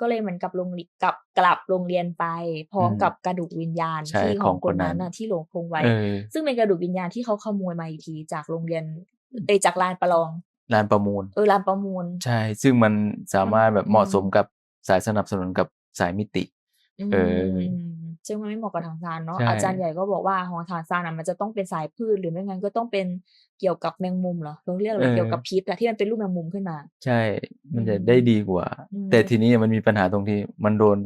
ก็เลยเหมือนกับลงลิกลับกลับโรงเรียนไปพร้อมอืมกับกระดูกวิญญาณใช่ที่ขขอองงคคนนนั้นั้นนน่ะที่หลงคงไว้เออซึ่งเป็นกระดูกวิญญาณที่เขาขโมยมาอีกทีจากโรงเรียนเอยจากลานประลองลานประมูลเออลานประมูล ใช่ ซึ่งมันสามารถแบบอืมเหมาะสมกับสายสนับสนุนกับสายมิติ เออม ซึ่งมันไม่เหมาะกับทางซานเนาะใช่ อาจารย์ใหญ่ก็บอกว่าของทางซานอะมันจะต้องเป็นสายพืชหรือไม่งั้นก็ต้องเป็นเกี่ยวกับแมงมุมเหรอเราเรียกอะไรเกี่ยวกับพิษอะที่มันเป็นรูปแมงมุมขึ้นมา ใช่ มันจะอืมได้ดีกว่า อืม แต่ทีนี้มันมีปัญหาตรงที่มันโดน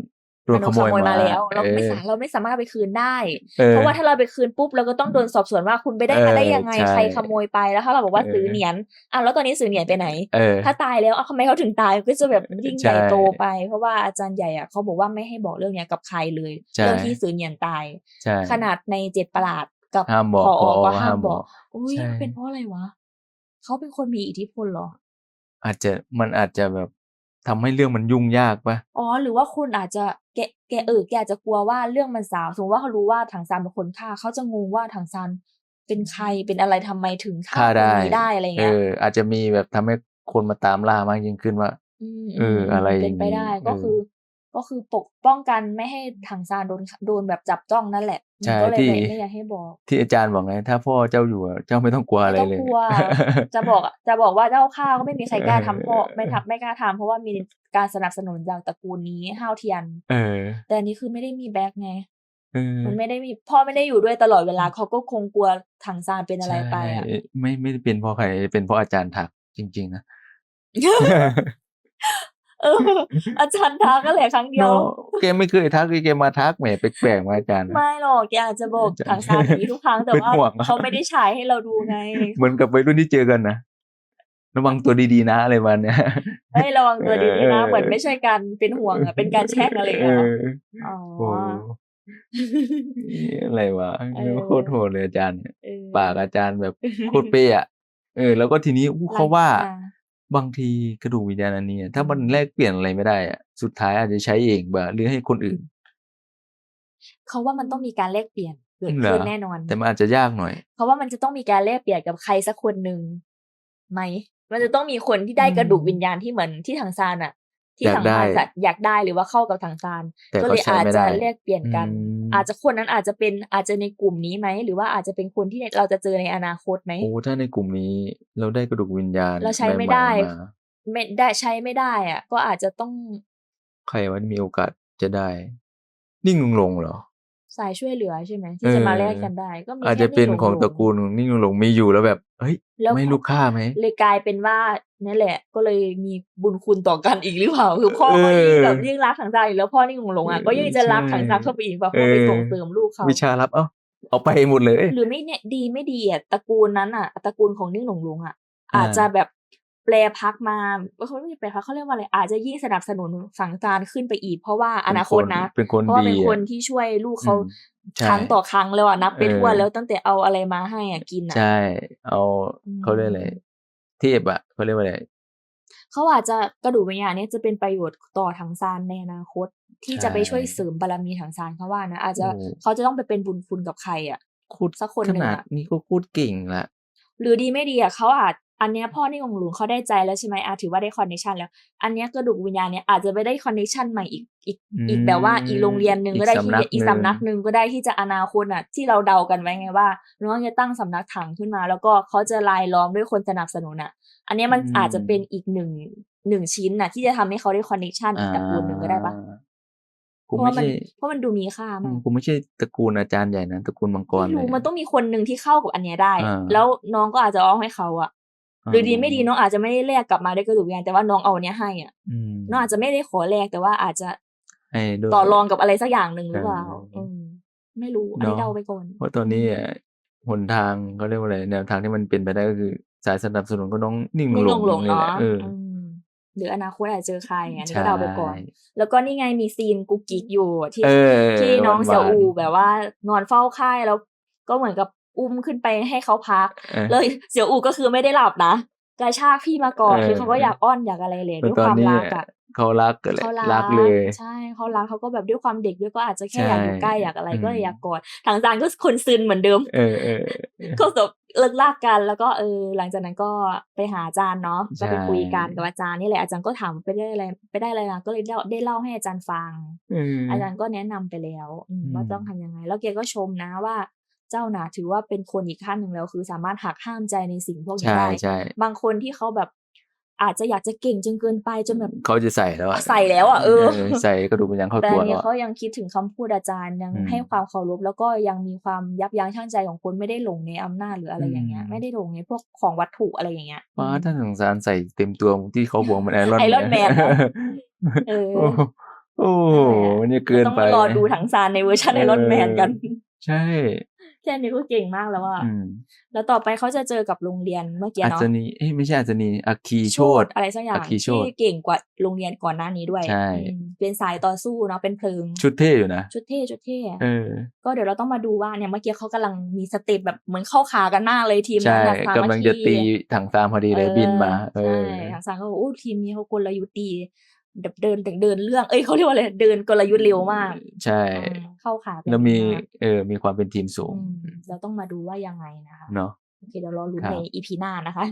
โดนมันขโมยมาแล้วเราไม่ออสามเราไม่สามารถเอาไปคืนได้ออเพราะว่าถ้าเราไปคืนปุ๊บเราก็ต้องโดนสอบสวนว่าคุณไปได้มาได้ยังไงเออใช่ใครขโมยไปแล้วถ้าเราบอกว่าเออซื้อเหรียญอะแล้วตอนนี้ซื้อเหรียญไปไหนเออถ้าตายแล้วอะทำไมเขาถึงตายก็จะแบบยิ่งใหญ่ใช่โตไป เพราะว่าอาจารย์ใหญ่อะเขาบอกว่าไม่ให้บอกเรื่องเนี้ยกับใครเลยใช่เรื่องที่ซื้อเหรียญตายใช่ขนาดในเจ็ดประหลาดกับห้ามบอกพอผอก็ห้าห้ามมบบออกกอุ้ยใช่เป็นเพราะอะไรวะเขาเป็นคนมีอิทธิพลเหรออาจจะมันอาจจะแบบ ทำให้เรื่องมันยุ่งยากปะอ๋อ หรือว่าคุณอาจจะแกแกเออแกอาจจะกลัวว่าเรื่องมันสาวสมมติว่าเขารู้ว่าถังซานเป็นคนฆ่าเขาจะงงว่าถังซานเป็นใครเป็นอะไรทำไมถึงฆ่าฆ่าคนได้นี้ได้อะไรเอเงี้ยออาจจะมีแบบทำให้คนมาตามล่ามากยิ่งขึ้นว่ามเอออะไรเป็นไปได้อย่างนี้ก็เออคือ ก็คือปกป้องกันไม่ให้ถังซานโดนโดนแบบจับจ้องนั่นแหละใช่ก็เลยที่ไม่ไม่อยากให้บอก ที่อาจารย์บอกไงถ้าพ่อเจ้าอยู่อะเจ้าไม่ต้องกลัวอะไรไม่ต้องเลยกลัวจะบอกจะบอกว่าเจ้าข้าวก็ไม่มีใครกล้าทำพ่อไม่ทำไม่กล้าทำเพราะว่ามีการสนับสนุนจากตระกูลนี้ห้าวเทียน เออ แต่อันนี้คือไม่ได้มีแบ็กไงเออมันไม่ได้มีพ่อไม่ได้อยู่ด้วยตลอดเวลาเขาก็คงกลัวถังซานเป็นอะไรไปอะใช่ไม่ไม่ได้เป็นเพราะใครเป็นเพราะอาจารย์ถักจริง ๆ นะ เออ อาจารย์ทักก็แหละครั้งเดียวเนาะแกไม่เคยทักเลยแกมาทักแหมแปลกๆมาอาจารย์ ไม่หรอกแกอาจจะบอกอาจารย์ถังซานอย่างนี้ทุกครั้งแต่เป็นว่าห่วงอะเขาไม่ได้ฉายให้เราดูไง เหมือนกับวัยรุ่นที่เจอกันนะระวังตัวดีๆนะอะไรมันเนี่ยเฮ้ยระวังตัวดีๆนะเออเหมือนไม่ใช่การเป็นห่วงอะเป็นการแช่งอะไรอย่างเอเงี้ยเหรอออ๋อโอ้อะไรวะเออโคตรโหดเลยอาจารย์เนี่ยเออปากอาจารย์แบบโคตรเป๊ะอะเออ แล้วก็ทีนี้อู้เขาว่าอ่ บางทีกระดูกวิญญาณอันนี้อะถ้ามันแลกเปลี่ยนอะไรไม่ได้อะสุดท้ายอาจจะใช้เองบ่าหรือให้คนอื่น เขาว่ามันต้องมีการแลกเปลี่ยนเกิดเหรอขึ้นแน่นอน แต่มันอาจจะยากหน่อย เพราะว่ามันจะต้องมีการแลกเปลี่ยนกับใครสักคนหนึ่งไหม มันจะต้องมีคนที่ได้กระดูกวิญญาณที่เหมือนที่ทางซานอะ ที่อยากทางได้ซานจะอยากได้หรือว่าเข้ากับทางซานแต่ก็ก็เลยใช้อาจไม่จะได้แลกเปลี่ยนกันอืมอาจจะคนนั้นอาจจะเป็นอาจจะในกลุ่มนี้ไหมหรือว่าอาจจะเป็นคนที่เราจะเจอในอนาคตไหมโอ้ถ้าในกลุ่มนี้เราได้กระดูกวิญญาณ เราใช้ไม่ใหๆได้มาไม่ได้ใช้ไม่ได้อะ ก็อาจจะต้อง ใครว่ามีโอกาสจะได้ นิ่งลงลงเหรอ สายช่วยเหลือใช่ไหมที่จะมาแลกกันได้ ก็มีอาจแค่จะเป็นหลของๆตระกูลนิ่งลงลงมีอยู่แล้วแบบเฮ้ยแล้วไม่ลูกค่าไหมเลยกลายเป็นว่านี่แหละ ก็เลยมีบุญคุณต่อกันอีกหรือเปล่าคือพ่อก็ยิ่งเออแบบยิ่งรักถังซานอีกแล้วพ่อนิ่งหลงๆอะก็ยิ่งจะรักใช่ถังซานเข้าไปอีกเพราะพ่อไปเออส่งเสริมลูกเขาวิชารับเอ้าเอาไปหมดเลย หรือไม่เนี่ยดีไม่ดีอะตระกูลนั้นอะตระกูลของนิ่งหลงหลงอะอ่าอาจจะแบบ แปลพักมาเขาไม่ใช่แปลพักเขาเรียกว่าอะไรอาจจะยิ่งสนับสนุนฝั่งซานขึ้นไปอีก เพราะว่าอนาคตนะเป็นคนเพราะว่าดีเป็นคนอะที่ช่วยลูกเขาอืมใช่ครั้งต่อครั้งแล้วอะนับไปเออทั่วแล้วตั้งแต่เอาอะไรมาให้อะกินอะใช่ เอาอืมเขาเรียกอะไรเทพอะเขาเรียกว่าอะไรเขาอาจจะกระดูกวิญญาณเนี้จะเป็นประโยชน์ต่อถังซานในอนาคต ที่จะไปช่วยเสริมบารมีถังซานเขาว่านะอาจจะโอ้เขาจะต้องไปเป็นบุญคุณกับใครอะคูดสักคนขหนึ่งนาดอะนี้ก็พูดเก่งละหรือดีไม่ดีอะเขาอาจ อันเนี้ยพ่อนี่ของหลวงเขาได้ใจแล้วใช่ไหมอาถือว่าได้คอนเนคชันแล้ว อันเนี้ยกระดูกวิญญาณเนี้ยอาจจะไปได้คอนเนคชันใหม่อีกอีกอีกแบบว่าอีกโรงเรียนหนึ่งก็ได้ที่อีกสำนักหนึ่งก็ได้ที่จะอนาคตอะที่เราเดากันไว้ไงว่าน้องจะตั้งสำนักถังขึ้นมา แล้วก็เขาจะรายล้อมด้วยคนสนับสนุนอะ อันเนี้ยมันอาจจะเป็นอีกหนึ่งหนึ่งชิ้นน่ะ ที่จะทำให้เขาได้คอนเนคชันอีกตระกูลหนึ่งก็ได้ปะกูเพราะไม่ว่ามันใช่เพราะมันดูมีค่าอืมามกกูไม่ใช่ตระกูลอาจารย์ใหญ่นะตระกูลมังกรไม่เลรู้ยมันต้องมีคนหนึ่งที่เข้ากับอันเนี้ยได้อ่าแล้วน้องก็อาจจะเอาให้เขาอะ หรือดีไม่ดีน้องอาจจะไม่ได้แลกกลับมาได้กระดูกวิญญาณแต่ว่าน้องเอาอันเนี้ยให้อะอืมน้องอาจจะไม่ได้ขอแลกแต่ว่าอาจจะให้ด้วยต่อรองกับอะไรสักอย่างหนึ่งหรือเปล่าใช่อืมไม่รู้อันนี้เนอะเดาไปก่อนเพราะตอนนี้อะหนทางเขาเรียกว่าอะไรแนวทางที่มันเป็นไปได้ก็คือสายสนับสนุนก็น้องนิ่งนี่ลลงงหลงนี่แหเนาะละเอออืมหรืออนาคตอาจจะเจอใครอันนี้ใช่ก็เดาไปก่อน แล้วก็นี่ไงมีซีนกุกกิกอยู่ที่เออที่น้องหวานๆเสี่ยวอูแบบว่านอนเฝ้าค่ายแล้วก็เหมือนกับ อุ้มขึ้นไปให้เขาพักเออเลยเสี่ยวอูก็คือไม่ได้หลับนะกระชากพี่มาก่อนเออคือเขาก็อยากอ้อนอยากอะไรเลยเหมืด้อวนยตอคนวามนี้รักอะเขารักกันเลยเขารัรักเลย ใช่เขารักเขาก็แบบด้วยความเด็กด้วยก็อาจจะแค่ใช่อยากอยู่ใกล้อยากอะไรอืมก็เลยอยากกอดทางจานก็คนซึนเหมือนเดิมเออเออก็จบเลิกลากกันแล้วก็เออหลังจากนั้นก็ไปหาอาจารย์เนาะก็ไปใช่คุยกันกับอาจารย์นี่แหละอาจารย์ก็ถามไปได้อะไรไปได้อะไรมาก็เลยได้ได้เล่าให้อาจารย์ฟังเอออาจารย์ก็แนะนำไปแล้วอืมอืมว่าต้องทำยังไง แล้วแกก็ชมนะว่า เจ้าน่ะถือว่าเป็นคนอีกขั้นหนึ่งแล้ว คือสามารถหักห้ามใจในสิ่งพวกนี้ใช่ได้ใช่บางคนที่เขาแบบอาจจะอยากจะเก่งจนเกินไปจนแบบเขาจะใส่แล้วอะใส่แล้วอะเออใส่กระดูกมันยังเข้าแต่ตัวอันแล้นี้วเขายังคิดถึงคำพูดอาจารย์ยังอืมให้ความเคารพแล้วก็ยังมีความยับยั้งชั่งใจของคนไม่ได้หลงในอำนาจหรืออะไรอย่างเงี้ยอืมไม่ได้หลงในพวกของวัตถุอะไรอย่างเงี้ยว้าอืมถ้าสงสารใส่เต็มตัวที่เขาบอกมันไอรอน Iron Man นะเออโอ้โหโอ้โหมันจะเกินต้องไปมารอดูถังซานในเวอร์ชันไอรอนแมนกัน ใช่ แค่นี้ก็เก่งมากแล้วอะอืมแล้วต่อไปเขาจะเจอกับโรงเรียนเมื่อกี้อัเนาะศนีเอ้ยไม่ใช่อัศนีอัคคีโชตอะไรสักอย่างอัคคีโชที่ติเก่งกว่าโรงเรียนก่อนหน้านี้ด้วยใช่อืมเป็นสายต่อสู้เนาะเป็นเพลิง ชุดเท่อยู่นะชุดเท่ชุดเท่เออก็เดี๋ยวเราต้องมาดูว่าเนี่ยเมื่อกี้เขากำลังมีสเต็ปแบบเหมือนเข้าขากันมากเลยทีมใช่นั้นน่ะสามัคคีกำลังจะตีถังซามพอดีเลยบินมาเออใช่ทางซานก็บอกโอ้ทีมนี้เขากลยุทธ์ดีแบบ เดินแต่เดินเรื่อง เอ้ยเขาเรียกว่าอะไรเดินกลยุทธ์เร็วมาก ใช่อืมเข้าขากันแล้วมีดีากเออมีความเป็นทีมสูงอืมเราต้องมาดูว่ายังไงนะคะเนาะโอเคเดี๋ยวรอลุ้นครับในอีพีหน้านะคะ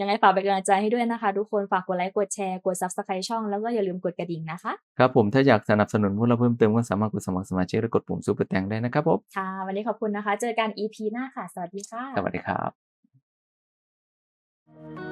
ยังไงฝากเป็นกำลังใจให้ด้วยนะคะ ทุกคนฝากกดไลค์กดแชร์กด subscribe ช่องแล้วก็อย่าลืมกดกระดิ่งนะคะ ครับผมถ้าอยากสนับสนุนพวกเราเพิ่มเติมก็สามารถกดสมัครสมาชิกและกดปุ่มซุปเปอร์แตงได้นะครับผมค่ะวันนี้ขอบคุณนะคะ เจอกัน EP หน้าค่ะ สวัสดีค่ะ สวัสดีครับ